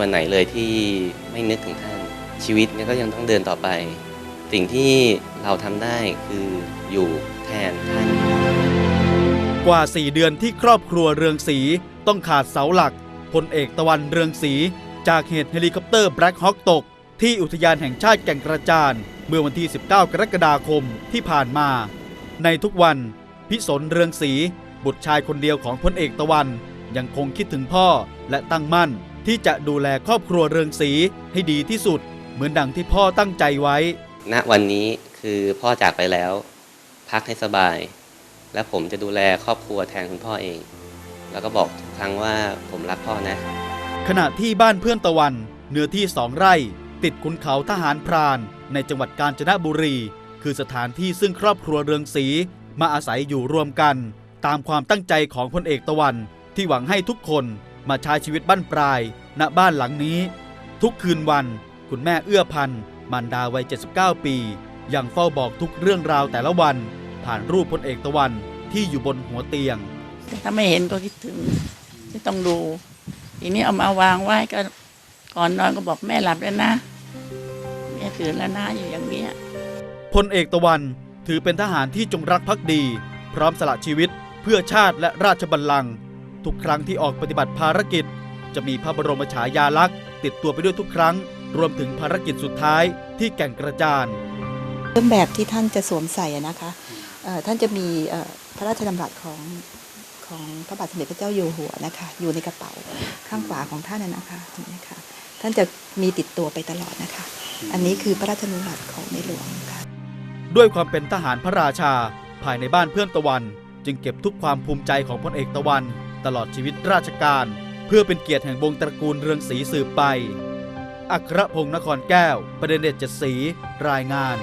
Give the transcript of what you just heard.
วันไหนเลยที่ไม่นึกถึงท่าน ชีวิตเนี่ยก็ยังต้องเดินต่อไป สิ่งที่เราทำได้คืออยู่แทนท่าน กว่า 4 เดือนที่ครอบครัวเรืองศรีต้องขาดเสาหลักพลเอกตะวันเรืองศรีจากเหตุเฮลิคอปเตอร์แบล็คฮอ k ตก ที่อุทยานแห่งชาติแก่งกระจานเมื่อวันที่ 19 กรกฎาคมที่ผ่านมา ในทุกวัน พิสนเรืองศรีบุตรชายคนเดียวของพลเอกตะวันยังคงคิดถึงพ่อและตั้งมั่น ที่จะดูแลครอบครัวเรืองศรีให้ดีที่สุด เหมือนดังที่พ่อตั้งใจไว้ ณวันนี้คือพ่อจากไปแล้ว พักให้สบาย และผมจะดูแลครอบครัวแทนคุณพ่อเอง แล้วก็บอกทุกครั้งว่าผมรักพ่อนะ ขณะที่บ้านเพื่อนตะวัน เนื้อที่สองไร่ ติดขุนเขาทหารพราน ในจังหวัดกาญจนบุรี คือสถานที่ซึ่งครอบครัวเรืองศรีมาอาศัยอยู่รวมกัน ตามความตั้งใจของพลเอกตะวันที่หวังให้ทุกคน มาใช้ชีวิตบ้านปลาย ณบ้านหลังนี้ ทุกคืนวัน คุณแม่เอื้อพันธ์มารดาวัย 79 ปี ยังเฝ้าบอกทุกเรื่องราวแต่ละวัน ผ่านรูปพลเอกตะวันที่อยู่บนหัวเตียง ถ้าไม่เห็นก็คิดถึงจะต้องดู ทีนี้เอามาวางไว้ก็ก่อนนอนก็บอกแม่หลับแล้วนะแม่ตื่นแล้วนะอยู่อย่างเนี้ยพลเอกตะวันถือเป็นทหารที่จงรักภักดี พร้อมสละชีวิตเพื่อชาติและราชบัลลังก์ ทุกครั้งที่ออกปฏิบัติภารกิจ จะมีพระบรมฉายาลักษณ์ ติดตัวไปด้วยทุกครั้ง รวมถึงภารกิจสุดท้ายที่แก่งกระจานเครื่องแบบที่ท่านจะสวมใส่อะนะคะเอ่อท่านจะมีเอ่อพระราชดำรัสของของพระบาทสมเด็จพระเจ้าอยู่หัวนะคะ อยู่ในกระเป๋าข้างขวาของท่านน่ะนะคะเห็นไหมคะท่านจะมีติดตัวไปตลอดนะคะ อันนี้คือพระราชดำรัสของในหลวงค่ะ ด้วยความเป็นทหารพระราชาภายในบ้านเพื่อนตะวัน จึงเก็บทุกความภูมิใจของพลเอกตะวัน ตลอดชีวิตราชการ เพื่อเป็นเกียรติแห่งวงตระกูลเรืองศรีสืบไป อัครพงศ์นครแก้ว ประเด็นเด็ดเจ็ดสี รายงาน